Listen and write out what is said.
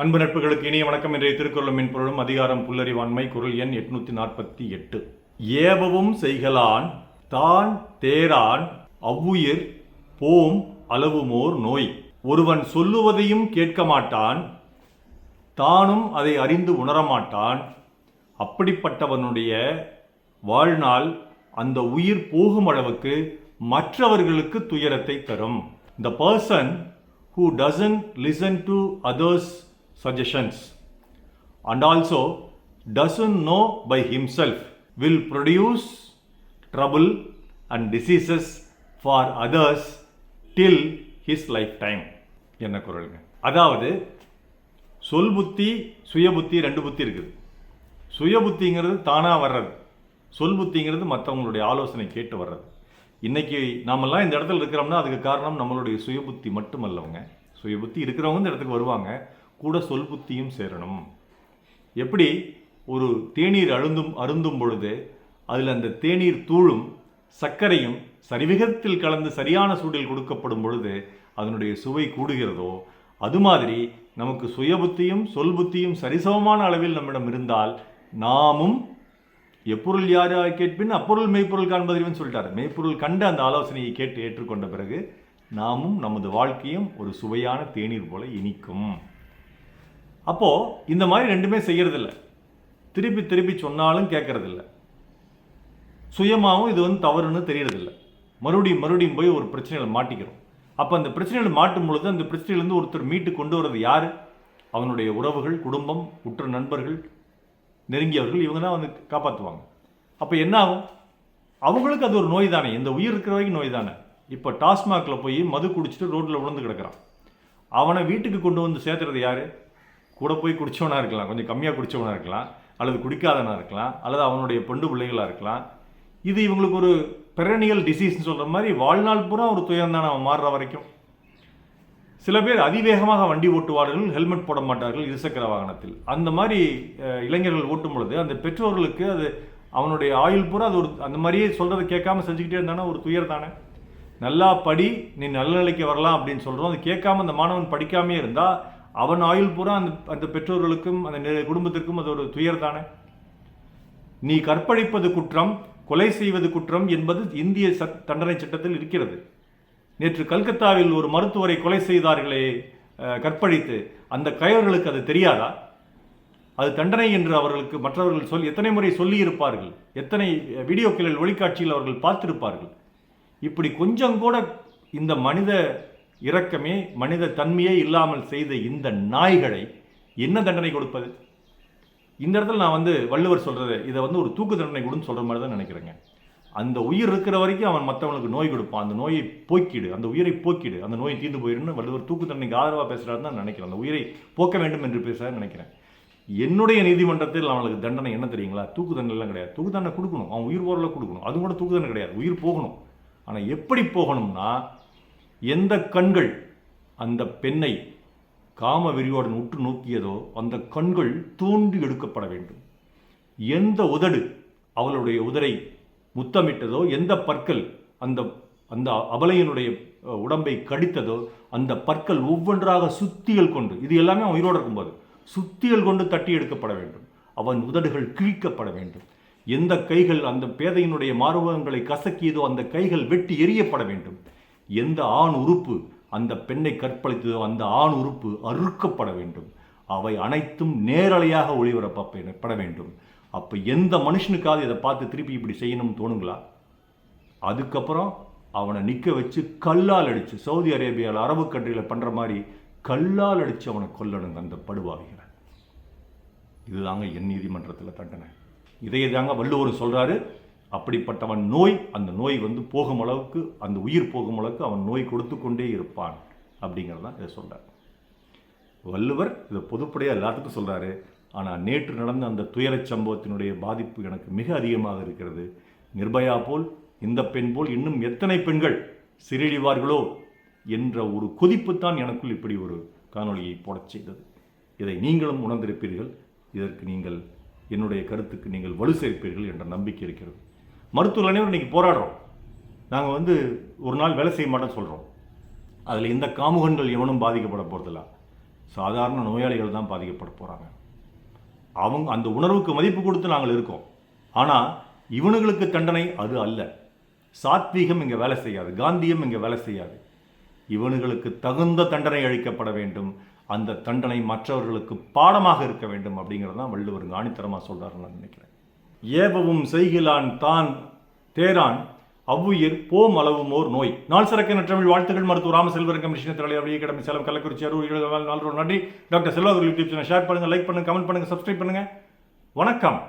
அன்பு நட்புகளுக்கு இனிய வணக்கம். இன்றைய திருக்குறளும் மென்பொருளும் அதிகாரம் புல்லறிவாண்மை குரல் எண் எட்நூத்தி நாற்பத்தி எட்டு. ஏவவும் செய்கலான் தான் தேரான் அவ்வுயிர் போம் அளவுமோர் நோய். ஒருவன் சொல்லுவதையும் கேட்க மாட்டான் தானும் அதை அறிந்து உணரமாட்டான். அப்படிப்பட்டவனுடைய வாழ்நாள் அந்த உயிர் போகும் அளவுக்கு மற்றவர்களுக்கு துயரத்தை தரும். The person who doesn't listen to others suggestions. And also doesn't know by himself will produce trouble and diseases for others till his lifetime. என்ன குரலுங்க? அதாவது சொல் புத்தி சுய புத்தி ரெண்டு புத்தி இருக்குது. சுய புத்திங்கிறது தானாக வர்றது. சொல் புத்திங்கிறது மற்றவங்களுடைய ஆலோசனை கேட்டு வர்றது. இன்றைக்கி நாமெல்லாம் இந்த இடத்துல இருக்கிறோம்னா அதுக்கு காரணம் நம்மளுடைய சுய புத்தி மட்டுமல்லவங்க. சுய புத்தி இருக்கிறவங்க இந்த இடத்துக்கு வருவாங்க. கூட சொல் புத்தியும் சேரணும். எப்படி? ஒரு தேநீர் அழுந்தும் அருந்தும் பொழுது அதில் அந்த தேநீர் தூளும் சர்க்கரையும் சரிவிகத்தில் கலந்து சரியான சூடில் கொடுக்கப்படும் பொழுது அதனுடைய சுவை கூடுகிறதோ அது மாதிரி நமக்கு சுயபுத்தியும் சொல் புத்தியும் சரிசமமான அளவில் நம்மிடம் இருந்தால் நாமும் எப்பொருள் யார் கேட்பின் அப்பொருள் மெய்ப்பொருள் காண்பதில்னு சொல்லிட்டார். மெய்ப்பொருள் கண்டு அந்த ஆலோசனையை கேட்டு ஏற்றுக்கொண்ட பிறகு நாமும் நமது வாழ்க்கையும் ஒரு சுவையான தேநீர் போல இனிக்கும். அப்போது இந்த மாதிரி ரெண்டுமே செய்கிறதில்ல திருப்பி திருப்பி சொன்னாலும் கேட்கறதில்ல சுயமாகவும் இது வந்து தவறுன்னு தெரியறதில்ல. மறுபடியும் மறுபடியும் போய் ஒரு பிரச்சனையில் மாட்டிக்கிறோம். அப்போ அந்த பிரச்சனையில் மாட்டும் பொழுது அந்த பிரச்சனையிலேருந்து ஒருத்தர் மீட்டு கொண்டு வர்றது யார்? அவனுடைய உறவுகள் குடும்பம் உற்ற நண்பர்கள் நெருங்கியவர்கள் இவங்க தான் வந்து காப்பாற்றுவாங்க அப்போ என்ன ஆகும்? அவங்களுக்கு அது ஒரு நோய் தானே இந்த உயிர் இருக்கிற வரைக்கும் நோய் தானே இப்போ டாஸ்மாகில் போய் மது குடிச்சிட்டு ரோட்டில் விழுந்து கிடக்குறான். அவனை வீட்டுக்கு கொண்டு வந்து சேர்த்துறது யார்? கூட போய் குடிச்சவனா இருக்கலாம் கொஞ்சம் கம்மியாக குடித்தவனாக இருக்கலாம் அல்லது குடிக்காதவனா இருக்கலாம் அல்லது அவனுடைய பெண்டு பிள்ளைகளாக இருக்கலாம். இது இவங்களுக்கு ஒரு பெரனியல் டிசீஸ்னு சொல்கிற மாதிரி வாழ்நாள் பூரா ஒரு துயரம் தான் அவன் மாறுற வரைக்கும். சில பேர் அதிவேகமாக வண்டி ஓட்டுவார்கள் ஹெல்மெட் போட மாட்டார்கள் இருசக்கர வாகனத்தில். அந்த மாதிரி இளைஞர்கள் ஓட்டும் பொழுது அந்த பெற்றோர்களுக்கு அது அவனுடைய ஆயுள் பூரா அது ஒரு அந்த மாதிரியே சொல்கிறத கேட்காம செஞ்சுக்கிட்டே இருந்தானா ஒரு துயர் தானே நல்லா படி நீ நல்ல நிலைக்கு வரலாம் அப்படின்னு சொல்கிறோம் அது கேட்காம அந்த மாணவன் படிக்காமே இருந்தால் அவன் ஆயுள் பூரா அந்த அந்த பெற்றோர்களுக்கும் அந்த குடும்பத்திற்கும் அது ஒரு துயர் தானே நீ கற்பழிப்பது குற்றம் கொலை செய்வது குற்றம் என்பது இந்திய சட் தண்டனை சட்டத்தில் இருக்கிறது. நேற்று கல்கத்தாவில் ஒரு மருத்துவரை கொலை செய்தார்களே கற்பழித்து அந்த கயவர்களுக்கு அது தெரியாதா? அது தண்டனை என்று அவர்களுக்கு மற்றவர்கள் சொல் எத்தனை முறை சொல்லியிருப்பார்கள்? எத்தனை வீடியோக்களில் ஒளிக்காட்சியில் அவர்கள் பார்த்திருப்பார்கள்? இப்படி கொஞ்சம் கூட இந்த மனித இரக்கமே மனித தன்மையே இல்லாமல் செய்த இந்த நாய்களை என்ன தண்டனை கொடுப்பது? இந்த இடத்துல நான் வந்து வள்ளுவர் சொல்கிறது இதை வந்து ஒரு தூக்கு தண்டனை கொடுன்னு சொல்கிற மாதிரி தான் நினைக்கிறேங்க. அந்த உயிர் இருக்கிற வரைக்கும் அவன் மற்றவனுக்கு நோய் கொடுப்பான் அந்த நோயை போக்கிடு அந்த உயிரை போக்கிடு அந்த நோய் தீர்ந்து போயிடுன்னு வள்ளுவர் தூக்கு தண்டனைக்கு ஆதரவாக பேசுகிறாருன்னு தான் நினைக்கிறேன். அந்த உயிரை போக்க வேண்டும் என்று பேசுறாருன்னு நினைக்கிறேன். என்னுடைய நீதிமன்றத்தில் அவனுக்கு தண்டனை என்ன தெரியுங்களா? தூக்கு தண்டனைலாம் கிடையாது. தூக்கு தண்டனை கொடுக்கணும். அவன் உயிர் போரில் கொடுக்கணும். அது கூட தூக்கு தண்டனை கிடையாது. உயிர் போகணும். ஆனால் எப்படி போகணும்னா எந்த கண்கள் அந்த பெண்ணை காம வெறியோடன் உற்று நோக்கியதோ அந்த கண்கள் தூண்டி எடுக்கப்பட வேண்டும். எந்த உதடு அவளுடைய உதரை முத்தமிட்டதோ எந்த பற்கள் அந்த அந்த அபலையனுடைய உடம்பை கடித்ததோ அந்த பற்கள் ஒவ்வொன்றாக சுத்திகள் கொண்டு இது எல்லாமே அவன் உயிரோடு இருக்கும்போது சுத்திகள் கொண்டு தட்டி எடுக்கப்பட வேண்டும். அவன் உதடுகள் கிழிக்கப்பட வேண்டும். எந்த கைகள் அந்த பேதையினுடைய மார்பகங்களை கசக்கியதோ அந்த கைகள் வெட்டி எறியப்பட வேண்டும். எந்த ஆண் உறுப்பு அந்த பெண்ணை கற்பழித்ததோ அந்த ஆண் உறுப்பு அறுக்கப்பட வேண்டும். அவை அனைத்தும் நேரலையாக ஒளிபரப்பப்பட வேண்டும். அப்போ எந்த மனுஷனுக்காவது இதை பார்த்து திருப்பி இப்படி செய்யணும்னு தோணுங்களா? அதுக்கப்புறம் அவனை நிற்க வச்சு கல்லால் அடித்து சவுதி அரேபியாவில் அரபு கண்ட்ரியில் பண்ணுற மாதிரி கல்லால் அடித்து அவனை கொல்லணுங்க அந்த படுவாவிகளை இதுதாங்க என் நீதிமன்றத்தில் தண்டனை. இதை தாங்க வள்ளுவர் சொல்கிறாரு அப்படிப்பட்டவன் நோய் அந்த நோய் வந்து போகும் அளவுக்கு அந்த உயிர் போகும் அளவுக்கு அவன் நோய் கொடுத்து கொண்டே இருப்பான் அப்படிங்கிறதான் இதை சொல்கிறார் வள்ளுவர் இதை பொதுப்படையாக எல்லாத்துக்கும் சொல்கிறாரு ஆனால் நேற்று நடந்த அந்த துயரச் சம்பவத்தினுடைய பாதிப்பு எனக்கு மிக அதிகமாக இருக்கிறது. நிர்பயா போல் இந்த பெண் போல் இன்னும் எத்தனை பெண்கள் சிறிழிவார்களோ என்ற ஒரு கொதிப்பு தான் எனக்குள் இப்படி ஒரு காணொளியை போடச் செய்தது. இதை நீங்களும் உணர்ந்திருப்பீர்கள். இதற்கு நீங்கள் என்னுடைய கருத்துக்கு நீங்கள் வலு சேர்ப்பீர்கள் என்ற நம்பிக்கை இருக்கிறது. மருத்துவர்கள் அனைவரும் இன்னைக்கு போராடுறோம். நாங்கள் வந்து ஒரு நாள் வேலை செய்ய மாட்டோம்னு சொல்கிறோம் அதில் இந்த காமுகன்கள் எவனும் பாதிக்கப்பட போகிறதில்ல சாதாரண நோயாளிகள் தான் பாதிக்கப்பட போகிறாங்க அவங்க அந்த உணர்வுக்கு மதிப்பு கொடுத்து நாங்கள் இருக்கோம். ஆனால் இவனுங்களுக்கு தண்டனை அது அல்ல. சாத்வீகம் இங்கே வேலை செய்யாது. காந்தியம் இங்கே வேலை செய்யாது. இவனுங்களுக்கு தகுந்த தண்டனை அளிக்கப்பட வேண்டும். அந்த தண்டனை மற்றவர்களுக்கு பாடமாக இருக்க வேண்டும் அப்படிங்கிறது தான் வள்ளுவர் ஆணித்தரமாக சொல்கிறாருன்னு நான் நினைக்கிறேன். ஏவவும் செய்கிலான் தான் தேரான். அவ்வுயிர் போம் அளவுமோர் நோய். நாள் சிறக்க நற்றமிழ் வாழ்த்துக்கள். மருத்துவ ராமசெல்வரங்க மிஷின திரளை அப்படியே கிடமை. சேலம் கள்ளக்குறிச்சி அருள் நாலு நன்றி. டாக்டர் செல்வாதூர் யூடியூப் சேனல் ஷேர் பண்ணுங்க லைக் பண்ணுங்கள் கமெண்ட் பண்ணுங்கள் சப்ஸ்கிரைப் பண்ணுங்கள் வணக்கம்.